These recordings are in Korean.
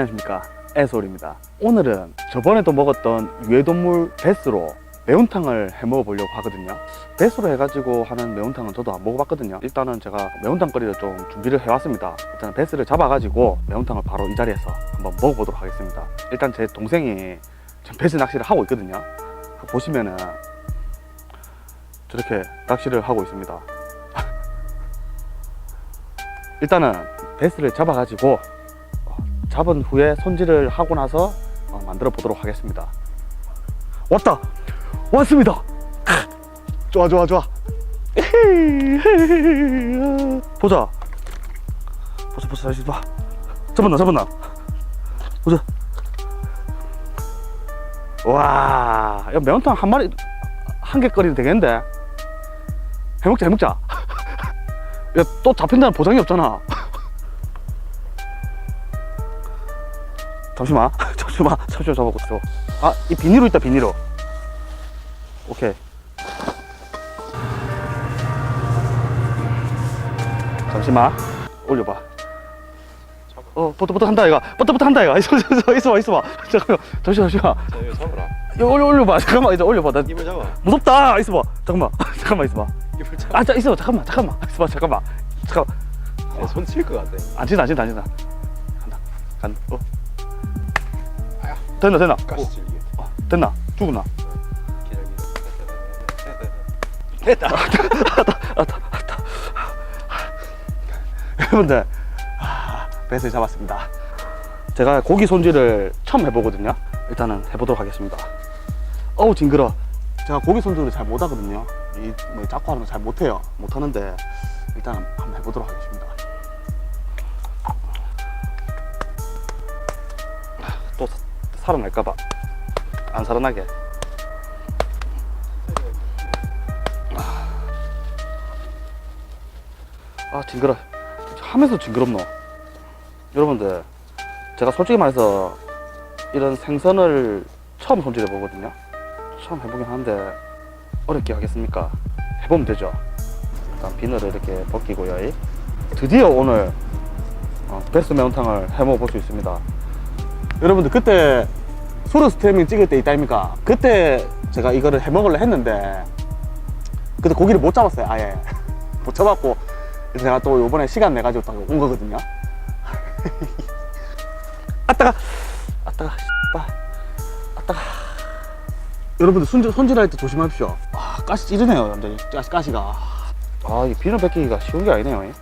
안녕하십니까. 애솔입니다. 오늘은 저번에도 먹었던 유해동물 베스로 매운탕을 해 먹어보려고 하거든요. 베스로 해가지고 하는 매운탕은 저도 안 먹어봤거든요. 일단은 제가 매운탕 거리를 좀 준비를 해왔습니다. 일단 베스를 잡아가지고 매운탕을 바로 이 자리에서 한번 먹어보도록 하겠습니다. 일단 제 동생이 지금 베스 낚시를 하고 있거든요. 보시면은 저렇게 낚시를 하고 있습니다. 일단은 베스를 잡아가지고 어, 잡은 후에 손질을 하고 나서 어, 만들어 보도록 하겠습니다. 왔다! 왔습니다! 크! 좋아, 좋아, 좋아. 보자. 보자, 보자, 다시 봐. 잡았나, 잡았나? 보자. 와, 야, 매운탕 한 마리, 한 개 끓이면 되겠는데? 해먹자, 해먹자. 야, 또 잡힌다는 보장이 없잖아. 잠시만, 잠시만, 잠시만 잡아보고 있어. 아, 이 비닐로 있다, 비닐로. 오케이. 잠시만, 올려봐. 어, 버터버터 한다, 이거. 버터버터 한다, 이거. 있어, 있어, 있어, 있어. 잠깐만, 잠시만, 잠시만. 자 이거 잡으라 이거 올려, 올려봐. 잠깐만, 이제 올려봐. 나 입을 잡아 무섭다. 있어봐. 잠깐만, 잠깐만, 있어봐. 입을 잡아 아, 자, 있어. 잠깐만, 잠깐만. 있어봐, 잠깐만. 잠깐. 네, 손칠 것 같아 안 친다, 안 친다, 안 친다. 간다, 간다. 어. 됐나, 됐나? 가시 질기 어, 됐나? 죽었나? 됐다 여러분들, 아, 배를 잡았습니다. 제가 고기 손질을 처음 해보거든요. 일단은 해보도록 하겠습니다. 어우, 징그러. 제가 고기 손질을 잘 못하거든요. 이, 뭐, 자꾸 하는 거 잘 못해요. 못하는데, 일단 한번 해보도록 하겠습니다. 살아날까봐. 안 살아나게. 아, 징그러. 하면서 징그럽노. 여러분들, 제가 솔직히 말해서 이런 생선을 처음 손질해 보거든요. 처음 해보긴 하는데 어렵게 하겠습니까? 해보면 되죠. 일단 비늘을 이렇게 벗기고요. 이. 드디어 오늘 어, 베스트 매운탕을 해 먹어 볼 수 있습니다. 여러분들 그때 소르 스트리밍 찍을 때 있다입니까? 그때 제가 이거를 해 먹으려 했는데 그때 고기를 못 잡았어요. 아예 못 잡았고 그래서 제가 또 요번에 시간 내가지고 딱 온 거거든요. 아따가, 아따가, 아따가. 여러분들 손질, 손질할 때 조심하십시오. 아, 가시 찌르네요, 완전히. 가시, 가시가. 아, 이 비늘 벗기기가 쉬운 게 아니네요. 이.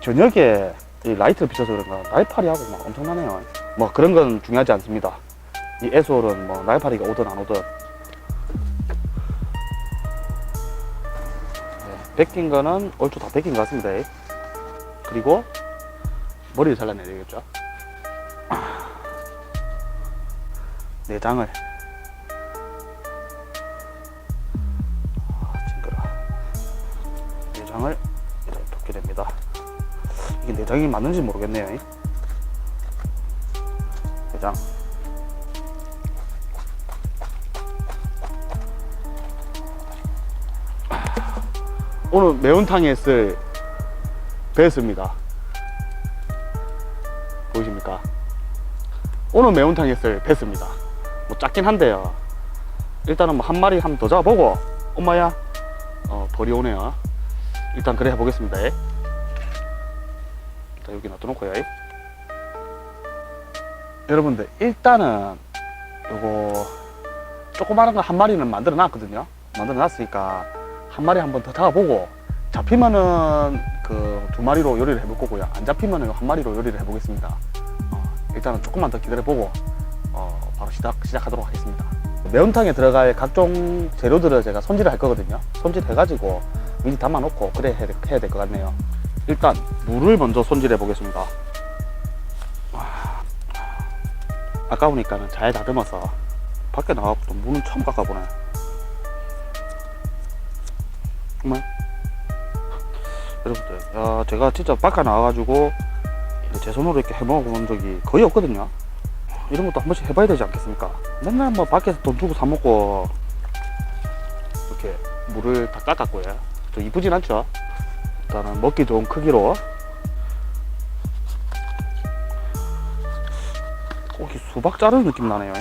저녁에 이 라이트를 비춰서 그런가 날파리하고 막 엄청나네요. 뭐 그런 건 중요하지 않습니다. 이 애솔은 뭐 날파리가 오든 안 오든 네, 벗긴 거는 얼추 다 벗긴 것 같습니다. 그리고 머리를 잘라내야 되겠죠. 아, 내장을 아, 징그러. 내장을 이렇게 덮게 됩니다. 이게 내장이 맞는지 모르겠네요. 내장. 오늘 매운탕에 쓸 배였습니다. 보이십니까? 오늘 매운탕에 쓸 배스입니다. 뭐 작긴 한데요. 일단은 뭐 한 마리 한번 더 잡아보고, 엄마야, 어, 벌이 오네요. 일단 그래 해보겠습니다. 예. 자, 여기 놔둬놓고요. 예. 여러분들, 일단은 요거 조그마한 거 한 마리는 만들어 놨거든요. 만들어 놨으니까 한 마리 한 번 더 잡아보고 잡히면은 그 두 마리로 요리를 해볼 거고요. 안 잡히면은 한 마리로 요리를 해보겠습니다. 어, 일단은 조금만 더 기다려보고 어, 바로 시작, 시작하도록 하겠습니다. 매운탕에 들어갈 각종 재료들을 제가 손질을 할 거거든요. 손질해가지고 미리 담아놓고 그래 해야 될 것 같네요. 일단 물을 먼저 손질해 보겠습니다. 와, 아까우니까는 잘 다듬어서 밖에 또 물은 처음 깎아보네. 정말? 여러분들 야 제가 진짜 밖에 나와가지고 제 손으로 이렇게 해먹어본 적이 거의 없거든요. 이런 것도 한 번씩 해봐야 되지 않겠습니까? 맨날 뭐 밖에서 돈 주고 사 먹고 이렇게 물을 다 깎았고요. 또 이쁘진 않죠 일단은 먹기 좋은 크기로. 고기 수박 자르는 느낌 나네요.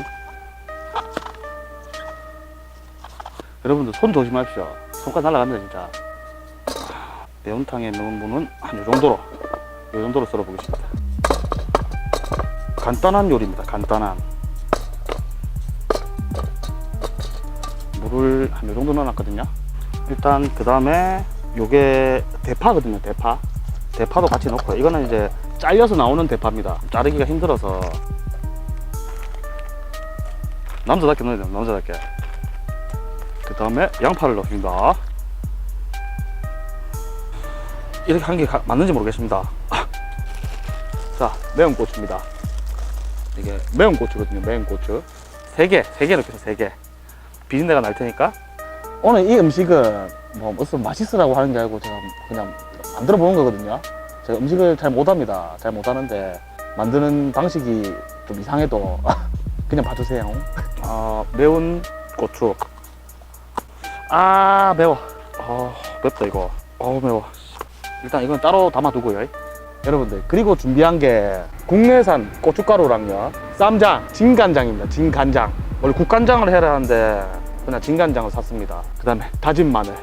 여러분들 손 조심하십시오. 손가락 날아간다 진짜. 매운탕에 넣은 무는 한 요정도로 요정도로 썰어보겠습니다. 간단한 요리입니다 간단한. 물을 한 요정도 넣어놨거든요. 일단 그 다음에 요게 대파거든요. 대파. 대파도 같이 넣고요. 이거는 이제 잘려서 나오는 대파입니다. 자르기가 힘들어서 남자답게 넣어야 돼요. 남자답게. 그 다음에 양파를 넣습니다. 이렇게 한 게 맞는지 모르겠습니다. 자, 매운 고추입니다. 이게 매운 고추거든요. 매운 고추. 세 개, 세개 넣겠습니다. 세 개. 비린내가 날 테니까. 오늘 이 음식은 뭐 무슨 맛있으라고 하는 게 아니고 제가 그냥 만들어 보는 거거든요. 제가 음식을 잘 못합니다. 잘 못하는데 만드는 방식이 좀 이상해도 그냥 봐주세요. 아 매운 고추. 아 매워. 아 맵다 이거. 어 매워. 일단 이건 따로 담아두고요. 여러분들 그리고 준비한 게 국내산 고춧가루랑요 쌈장 진간장입니다 진간장 원래 국간장을 해야 하는데 그냥 진간장을 샀습니다 그 다음에 다진 마늘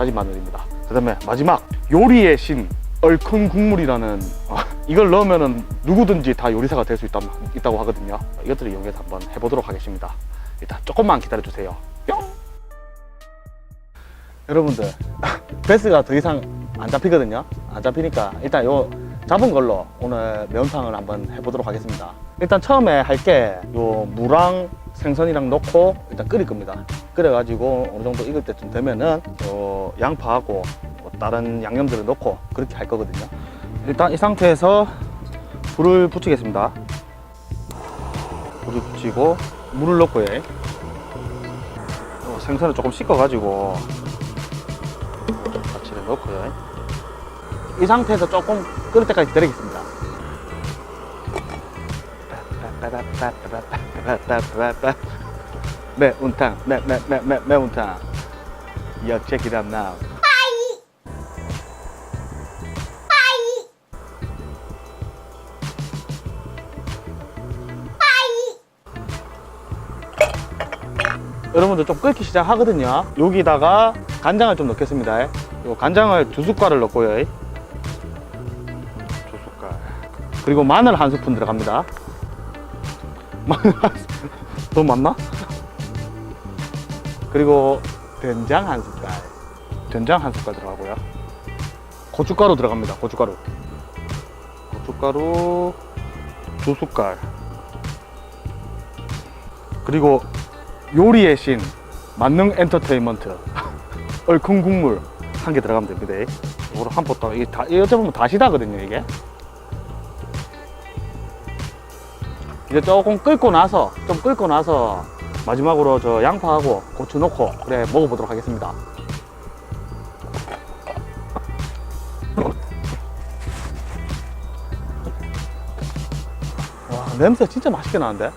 다진 마늘입니다. 그 다음에 마지막 요리의 신 얼큰 국물이라는 어, 이걸 넣으면은 누구든지 다 요리사가 될 수 있다, 있다고 하거든요. 이것들을 이용해서 한번 해보도록 하겠습니다. 일단 조금만 기다려 주세요. 뿅! 여러분들 베스가 더 이상 안 잡히거든요. 안 잡히니까 일단 요 잡은 걸로 오늘 매운탕을 한번 해보도록 하겠습니다. 일단 처음에 할 게 요 무랑 생선이랑 넣고 일단 끓일 겁니다. 끓여가지고 어느 정도 익을 때쯤 되면은 요 양파하고 뭐 다른 양념들을 넣고 그렇게 할 거거든요. 일단 이 상태에서 불을 붙이겠습니다. 불을 붙이고 물을 넣고요. 요 생선을 조금 씻어가지고 같이 넣고요 이 상태에서 조금 끓을 때까지 기다리겠습니다. 매운탕, 매, 매, 매, 매, 매운탕. Yo, check it out now. 여러분들 좀 끓기 시작하거든요. 여기다가 간장을 좀 넣겠습니다. 요 간장을 두 숟갈을 넣고요. 그리고 마늘 한 스푼 들어갑니다. 마늘 한 스푼. 너무 많나? 그리고 된장 한 숟갈. 된장 한 숟갈 들어가고요. 고춧가루 들어갑니다. 고춧가루. 고춧가루 두 숟갈. 그리고 요리의 신 만능 엔터테인먼트 얼큰 국물 한 개 들어가면 됩니다. 이거로 한 포터 이게 다 이거 보면 다시다거든요 이게. 이제 조금 끓고 나서 좀 끓고 나서 마지막으로 저 양파하고 고추 넣고 그래 먹어보도록 하겠습니다. 와 냄새 진짜 맛있게 나는데.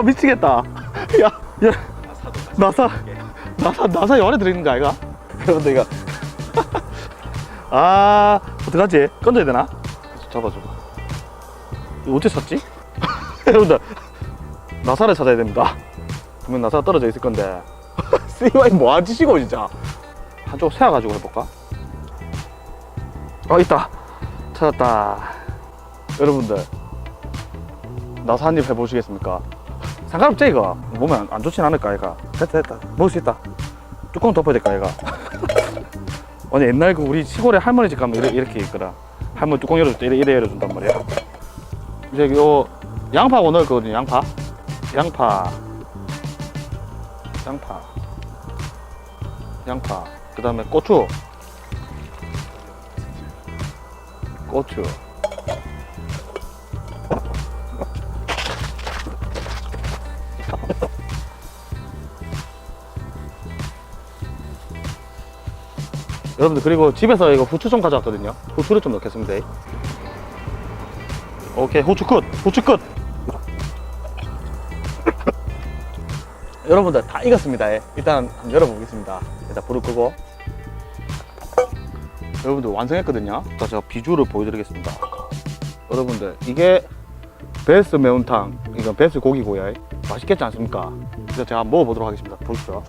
와 미치겠다. 야, 야, 나사, 나사, 나사 열에 들어있는 거 아이가? 여러분들 이거. 아, 어떡하지? 건져야 되나? 잡아줘봐. 이거 어째 샀지? 여러분들, 나사를 찾아야 됩니다. 분명 나사가 떨어져 있을 건데. CY 뭐 하시고 진짜. 한쪽 세워가지고 해볼까? 어, 있다. 찾았다. 여러분들, 나사 한 입 해보시겠습니까? 상관없지 이거. 몸에 안, 안 좋진 않을까 이가. 됐다 됐다. 먹을 수 있다. 뚜껑 덮어야 될까 이가. 아니 옛날 그 우리 시골에 할머니 집 가면 이래, 이렇게 있거든. 할머니 뚜껑 열어줄 때 이래, 열어준단 말이야. 이제 요 양파하고 넣을 거거든요 양파. 양파. 양파. 양파. 그 다음에 고추. 고추 여러분들 그리고 집에서 이거 후추 좀 가져왔거든요. 후추를 좀 넣겠습니다. 오케이 후추 끝. 후추 끝. 여러분들 다 익었습니다. 일단 한번 열어보겠습니다. 일단 불을 끄고. 여러분들 완성했거든요. 자, 제가 비주를 보여드리겠습니다. 여러분들 이게 베스 매운탕, 이건 베스 고기고요. 맛있겠지 않습니까? 그래서 제가 한번 먹어보도록 하겠습니다. 보십시오.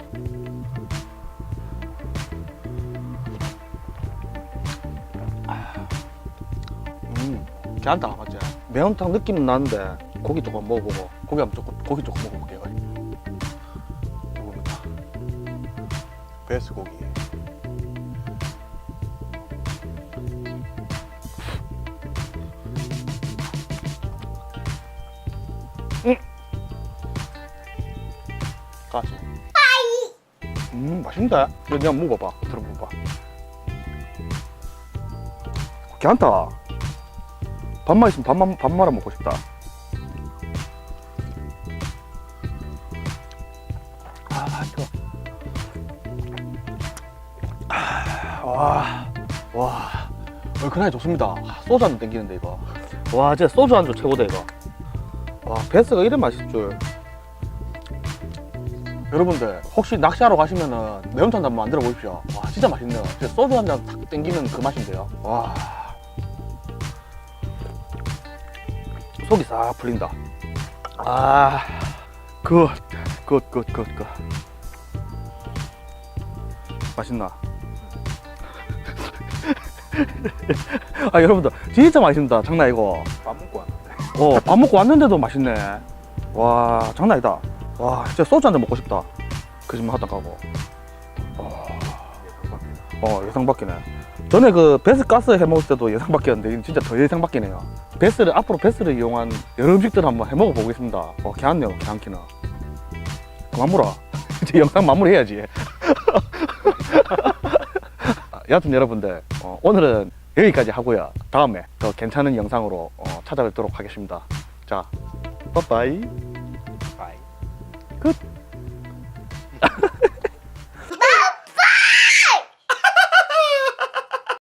음, 괜찮다, 맞지? 매운탕 느낌은 나는데 고기 조금 먹어보고 고기 한번 조금 고기 조금 먹어볼게요. 이겁니다. 베스 고기. 가시. 음, 맛있는데? 그냥 먹어봐. 들어봐봐. 괜찮다. 밥만 있으면 밥만, 밥 말아 먹고 싶다. 아, 좋아. 아, 와, 와. 얼큰하게 좋습니다. 아, 소주 한잔 땡기는데, 이거. 와, 진짜 소주 한잔 최고다, 이거. 와, 베스가 이래 맛있을 줄. 여러분들 혹시 낚시하러 가시면은 매운탕 한번 만들어 보십시오. 와 진짜 맛있네요. 진짜 소주 한 잔 탁 땡기면 그 맛인데요. 와 속이 싹 풀린다. 아, 굿, 굿, 굿, 굿, 굿. 맛있나? 아 여러분들 진짜 맛있습니다. 장난 아니고. 밥 먹고 왔는데. 어, 밥 먹고 왔는데도 맛있네. 와, 장난 아니다. 와, 진짜 소주 한 잔 먹고 싶다. 거짓말 하다 가고. 어, 예상 밖이네. 전에 그 베스 가스 해 먹을 때도 예상 밖이었는데, 진짜 더 예상 밖이네요. 베스를, 앞으로 베스를 이용한 여러 음식들 한번 해 먹어 보겠습니다. 어, 괜찮네요, 괜찮기는. 그만 물어. 이제 영상 마무리해야지. 아, 여하튼 여러분들, 어, 오늘은 여기까지 하고요. 다음에 더 괜찮은 영상으로 어, 찾아뵙도록 하겠습니다. 자, 빠빠이. 바이. 끝.